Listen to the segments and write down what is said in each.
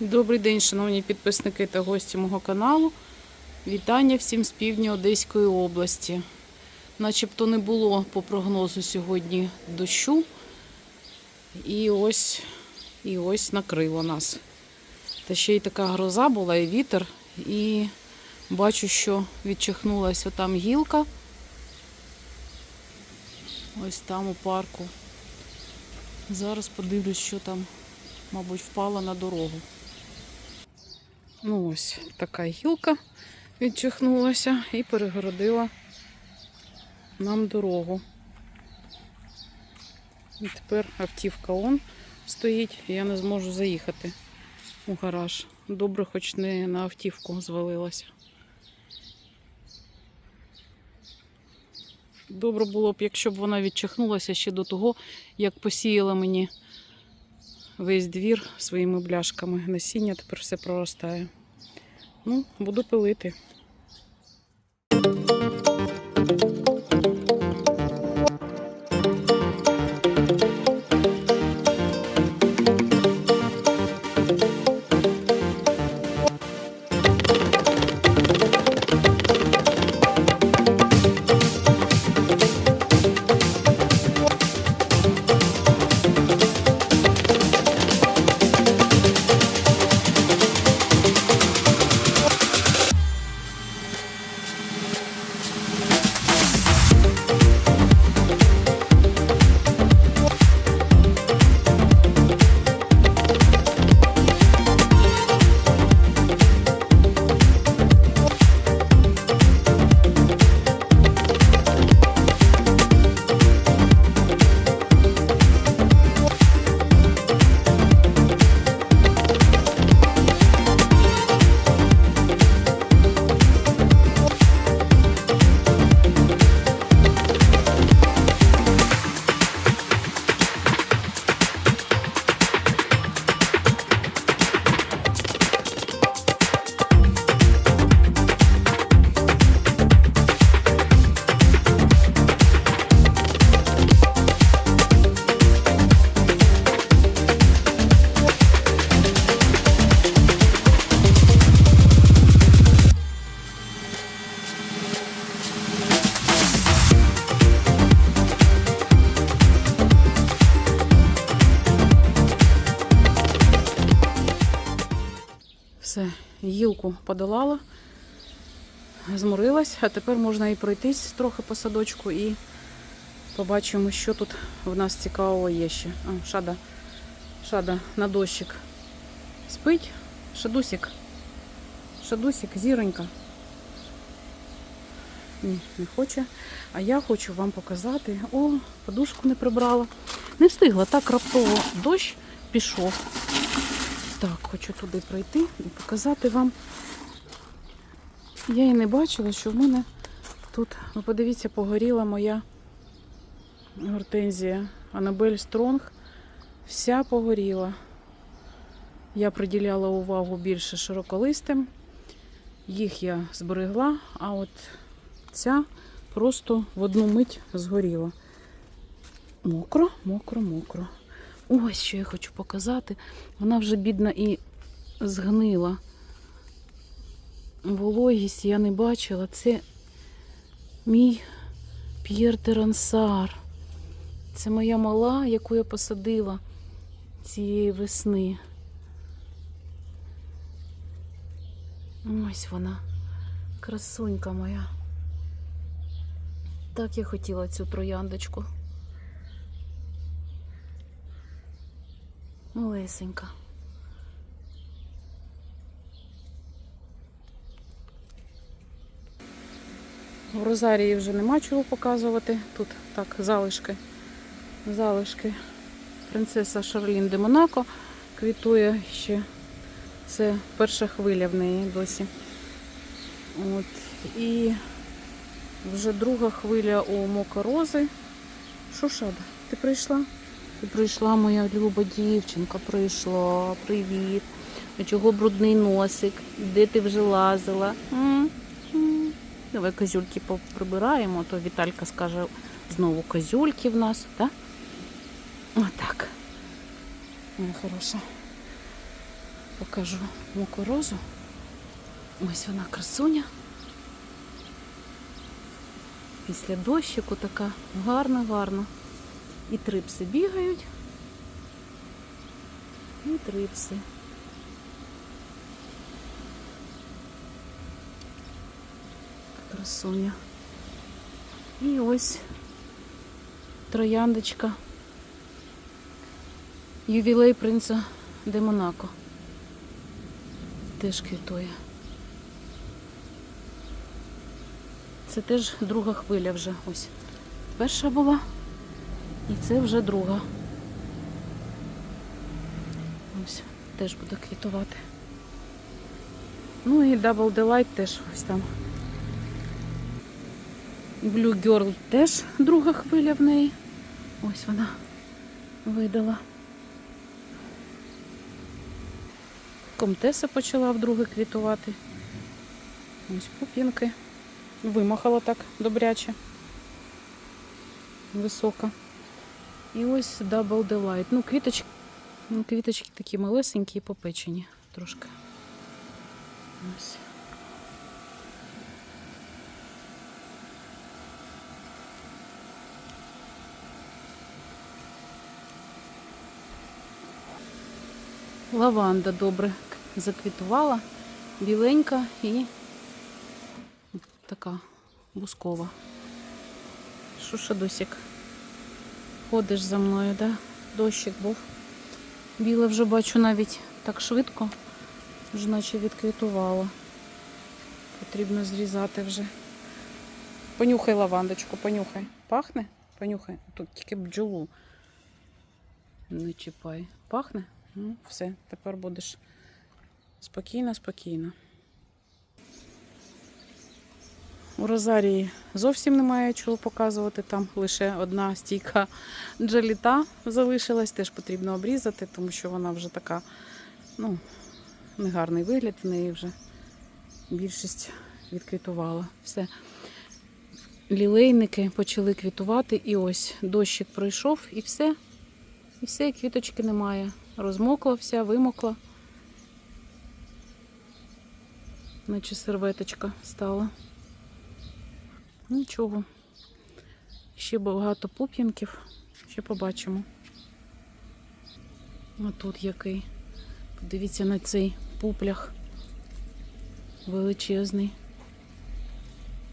Добрий день, шановні підписники та гості мого каналу. Вітання всім з півдня Одеської області. Начебто не було по прогнозу сьогодні дощу. І ось, і ось накрило нас. Та ще й така гроза була, і вітер. І бачу, що відчихнулася там гілка. Ось там у парку. Зараз подивлюсь, що там, мабуть, впало на дорогу. Ну ось така гілка відчихнулася і перегородила нам дорогу. І тепер автівка он стоїть, і я не зможу заїхати у гараж. Добре, хоч не на автівку звалилася. Добре було б, якщо б вона відчихнулася ще до того, як посіяла мені весь двір своїми бляшками. Насіння тепер все проростає. Ну, буду пилити. Гілку подолала, зморилась, а тепер можна і пройтись трохи по садочку і побачимо, що тут в нас цікавого є ще. А, шада, шада на дощик. Спить, шадусик. Шадусик, зіронька. Ні, не хоче. А я хочу вам показати. О, подушку не прибрала. Не встигла, так раптово дощ пішов. Так, хочу туди пройти і показати вам. Я і не бачила, що в мене тут, ви подивіться, погоріла моя гортензія Анабель Стронг. Вся погоріла. Я приділяла увагу більше широколистим. Їх я зберегла, а от ця просто в одну мить згоріла. Мокро, мокро, мокро. Ось що я хочу показати. Вона вже бідна і згнила. Вологість я не бачила. Це мій П'єр Терансар. Це моя мала, яку я посадила цієї весни. Ось вона, красунька моя. Так я хотіла цю трояндочку. Малесенька. В Розарії вже нема чого показувати. Тут так, залишки. Залишки. Принцеса Шарлін де Монако квітує ще. Це перша хвиля в неї досі. От. І вже друга хвиля у Мокорози. Що Шада, ти прийшла? Ти прийшла, моя люба дівчинка, прийшла. Привіт. Чого брудний носик? Де ти вже лазила? М? М. Давай козюльки прибираємо, то Віталька скаже знову козюльки в нас, так? Отак. Моя хороша. Покажу мокорозу. Ось вона красуня. Після дощику така гарна, І трипси бігають. І трипси. Красуня. І ось трояндочка. Ювілей принца де Монако. Теж квітує. Це теж друга хвиля вже. Ось. Перша була, і це вже друга. Ось, теж буде квітувати. Ну і Double Delight теж ось там. Blue Girl теж друга хвиля в неї. Ось вона видала. Комтеса почала вдруге квітувати. Ось пупінки. Вимахала так добряче. Висока. І ось Double Delight. Ну, квіточки, ну, квіточки такі малесенькі і попечені трошки. Ось. Лаванда добре заквітувала, біленька і така бускова. Досік? Ходиш за мною, да? Дощик був. Біле вже бачу навіть так швидко, вже наче відквітувало. Потрібно зрізати вже. Понюхай лавандочку, понюхай. Пахне? Понюхай. Тут тільки бджолу. Не чіпай. Пахне? Ну, все, тепер будеш спокійно, спокійно. У Розарії зовсім немає чого показувати. Там лише одна стійка джаліта залишилась, теж потрібно обрізати, тому що вона вже така, ну, негарний вигляд в неї вже більшість відквітувала. Все. Лілейники почали квітувати, і ось дощик пройшов, і все. І все, квіточки немає. Розмокла вся, вимокла. Наче серветочка стала. Нічого. Ще багато пуп'янків. Ще побачимо. А тут який. Подивіться на цей пуплях. Величезний.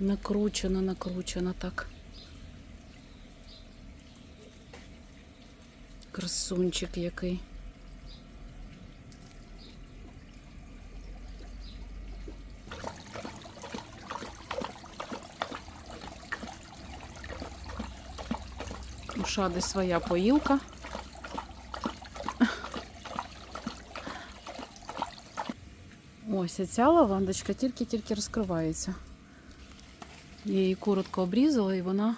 Накручено, накручено так. Красунчик який. Шади своя поїлка. Ось ця лавандочка тільки-тільки розкривається. Я її коротко обрізала і вона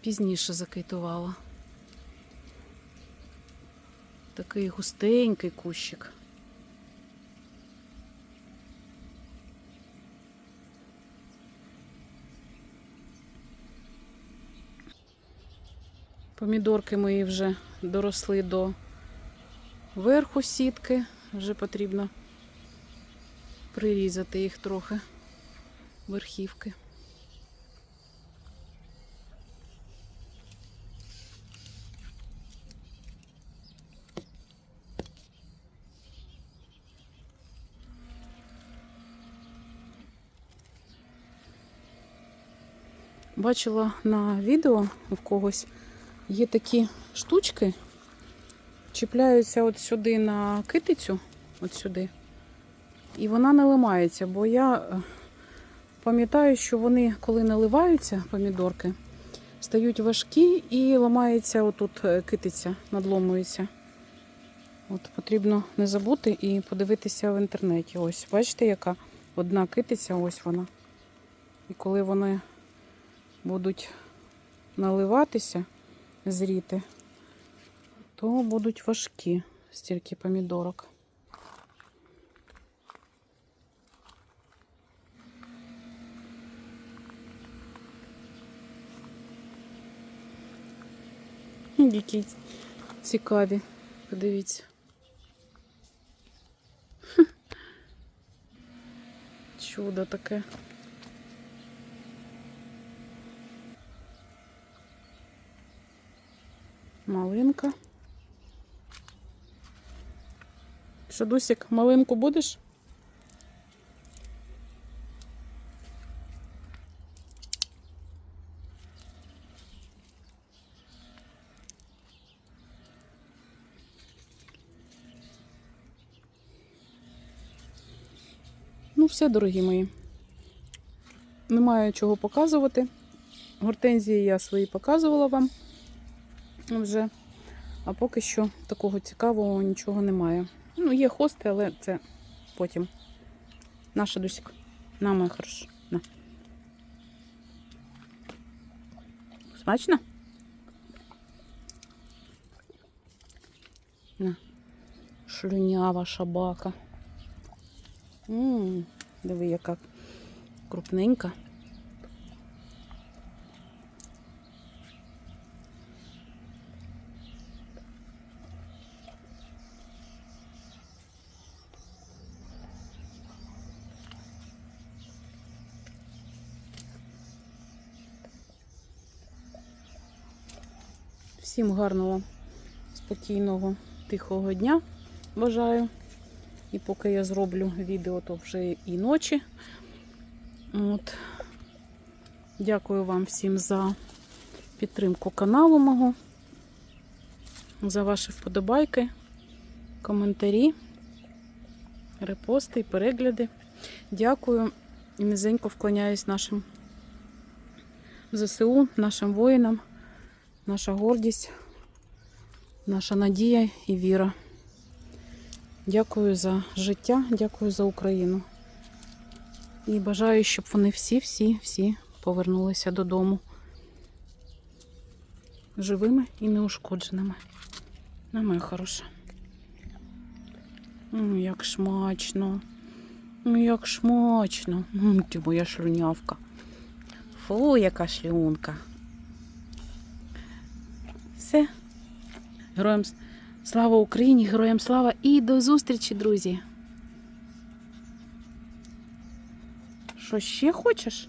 пізніше закайтувала. Такий густенький кущик. Помідорки мої вже доросли до верху сітки. Вже потрібно прирізати їх трохи верхівки. Бачила на відео в когось є такі штучки, чіпляються от сюди на китицю, от сюди, і вона не ламається, бо я е, пам'ятаю, що вони, коли наливаються, помідорки, стають важкі і ламається отут е, китиця, надломується. От Потрібно не забути і подивитися в інтернеті. Ось, бачите, яка одна китиця, ось вона. І коли вони будуть наливатися, зріти, то будуть важкі стільки помідорок. Які цікаві, подивіться. Чудо таке. Малинка. Шадусик, малинку будеш? Ну, все, дорогі мої. Немає чого показувати. Гортензії я свої показувала вам вже. А поки що такого цікавого нічого немає. Ну, є хости, але це потім. Наша Дусік. На, моя хороша. На. Смачно? На. Шлюнява шабака. Ммм, диви, яка крупненька. Всім гарного, спокійного, тихого дня бажаю. І поки я зроблю відео, то вже і ночі. От. Дякую вам всім за підтримку каналу мого, за ваші вподобайки, коментарі, репости і перегляди. Дякую і низенько вклоняюсь нашим ЗСУ, нашим воїнам, наша гордість, наша надія і віра. Дякую за життя, дякую за Україну. І бажаю, щоб вони всі, всі, всі повернулися додому живими і неушкодженими. На моя хороша. М, Як шмачно. М, Як шмачно. Ти моя шлюнявка. Фу, яка шлюнка. Все. Героям слава Україні, героям слава і до зустрічі, друзі. Що ще хочеш?